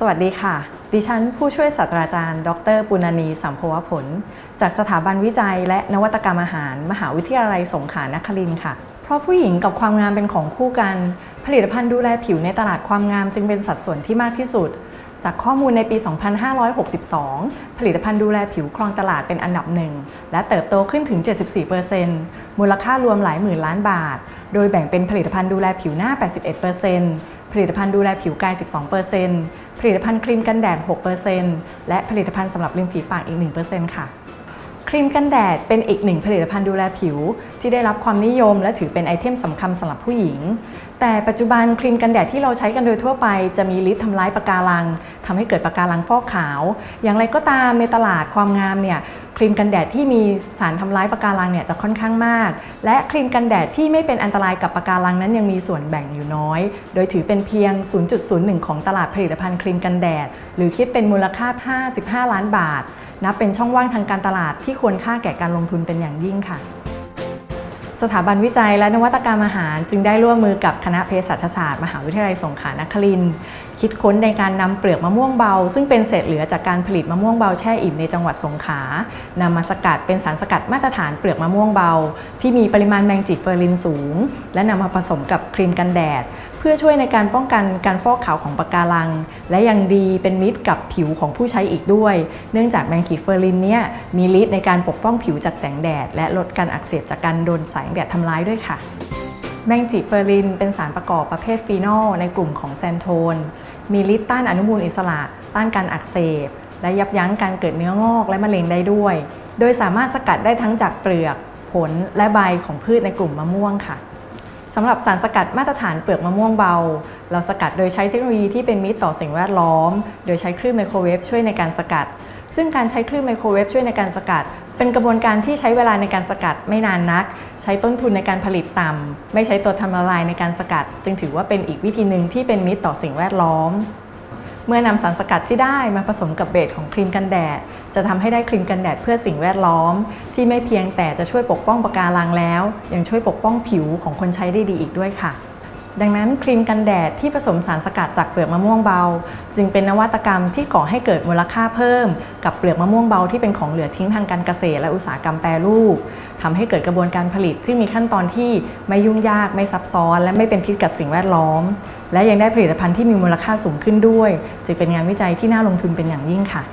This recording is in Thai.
สวัสดีค่ะ ดิฉันผู้ช่วยศาสตราจารย์ ดรปุณณีสัมภวผล จากสถาบันวิจัย และนวัตกรรมอาหาร มหาวิทยาลัยสงขลานครินทร์ค่ะ เพราะผู้หญิงกับความงามเป็นของคู่กัน ผลิตภัณฑ์ดูแลผิวในตลาดความงามจึงเป็นสัดส่วนที่มากที่สุด จากข้อมูลในปี 2562 ผลิตภัณฑ์ดูแลผิวครองตลาดเป็นอันดับหนึ่ง และเติบโตขึ้นถึง 74%มูลค่ารวมหลายหมื่นล้านบาท โดยแบ่งเป็นผลิตภัณฑ์ดูแลผิวหน้า 81% ผลิตภัณฑ์ดูแลผิวกาย 12%ผลิตภัณฑ์ครีมกันแดด 6%และผลิตภัณฑ์สำหรับริมฝีปากอีก 1%ค่ะ ครีมกันแดดเป็นอีกหนึ่งผลิตภัณฑ์ดูแลผิว ที่ได้รับความนิยมและถือเป็นไอเทมสำคัญสำหรับผู้หญิง แต่ปัจจุบันครีมกันแดดที่เราใช้กันโดยทั่วไป จะมีฤทธิ์ทำร้ายปะการังทำให้เกิดปะการังฟอกขาว อย่างไรก็ตามในตลาดความงามเนี่ยครีมกันแดดที่มีสารทำร้ายปะการังเนี่ยจะค่อนข้างมาก และครีมกันแดดที่ไม่เป็นอันตรายกับปะการังนั้นยังมีส่วนแบ่งอยู่น้อย โดยถือเป็นเพียง 0.01 ของตลาดผลิตภัณฑ์ครีมกันแดด หรือคิดเป็นมูลค่า 55 ล้านบาท นับเป็นช่องว่างทางการตลาดที่ควรค่าแก่การลงทุนเป็นอย่างยิ่งค่ะ สถาบันวิจัยและนวัตกรรมอาหาร จึงได้ร่วมมือกับคณะเภสัชศาสตร์ มหาวิทยาลัยสงขลานครินทร์คิดค้นในการนำเปลือกมะม่วงเบา ซึ่งเป็นเศษเหลือจากการผลิตมะม่วงเบาแช่อิ่มในจังหวัดสงขลานำมาสกัดเป็นสารสกัดมาตรฐานเปลือกมะม่วงเบา ที่มีปริมาณแมงจีเฟอรินสูง และนำมาผสมกับครีมกันแดด พื่อช่วยในการป้องกันการฟอกขาวของปะการัง และยังดีเป็นมิตรกับผิวของผู้ใช้อีกด้วย เนื่องจากแมงกีเฟอร์ลินเนี่ยมีฤทธิ์ในการปกป้องผิวจากแสงแดด และลดการอักเสบจากการโดนแสงแดดทำร้ายด้วยค่ะแมงจีเฟอร์ลินเป็นสารประกอบประเภทฟีนอลในกลุ่มของแซนโทน มีฤทธิ์ต้านอนุมูลอิสระ ต้านการอักเสบ และยับยั้งการเกิดเนื้องอกและมะเร็งได้ด้วย โดยสามารถสกัดได้ทั้งจากเปลือก ผลและใบของพืชในกลุ่มมะม่วงค่ะ สำหรับสารสกัดมาตรฐานเปลือกมะม่วงเบา เราสกัดโดยใช้เทคโนโลยีที่เป็นมิตรต่อสิ่งแวดล้อม โดยใช้คลื่นไมโครเวฟช่วยในการสกัด ซึ่งการใช้คลื่นไมโครเวฟช่วยในการสกัด เป็นกระบวนการที่ใช้เวลาในการสกัดไม่นานนัก ใช้ต้นทุนในการผลิตต่ำไม่ใช้ตัวทำละลายในการสกัด จึงถือว่าเป็นอีกวิธีหนึ่งที่เป็นมิตรต่อสิ่งแวดล้อม เมื่อนำสารสกัดที่ได้มาผสมกับเบสของครีมกันแดด จะทำให้ได้ครีมกันแดดเพื่อสิ่งแวดล้อม ที่ไม่เพียงแต่จะช่วยปกป้องปะการังแล้ว ยังช่วยปกป้องผิวของคนใช้ได้ดีอีกด้วยค่ะ ดังนั้นครีมกันแดดที่ผสมสารสกัดจากเปลือกมะม่วงเบา จึงเป็นนวัตกรรมที่ก่อให้เกิดมูลค่าเพิ่ม กับเปลือกมะม่วงเบาที่เป็นของเหลือทิ้งทางการเกษตรและอุตสาหกรรมแปรรูปทำให้เกิดกระบวนการผลิตที่มีขั้นตอนที่ไม่ยุ่งยากไม่ซับซ้อน และไม่เป็นพิษกับสิ่งแวดล้อม และยังได้ผลิตภัณฑ์ที่มีมูลค่าสูงขึ้นด้วย จึงเป็นงานวิจัยที่น่าลงทุนเป็นอย่างยิ่งค่ะ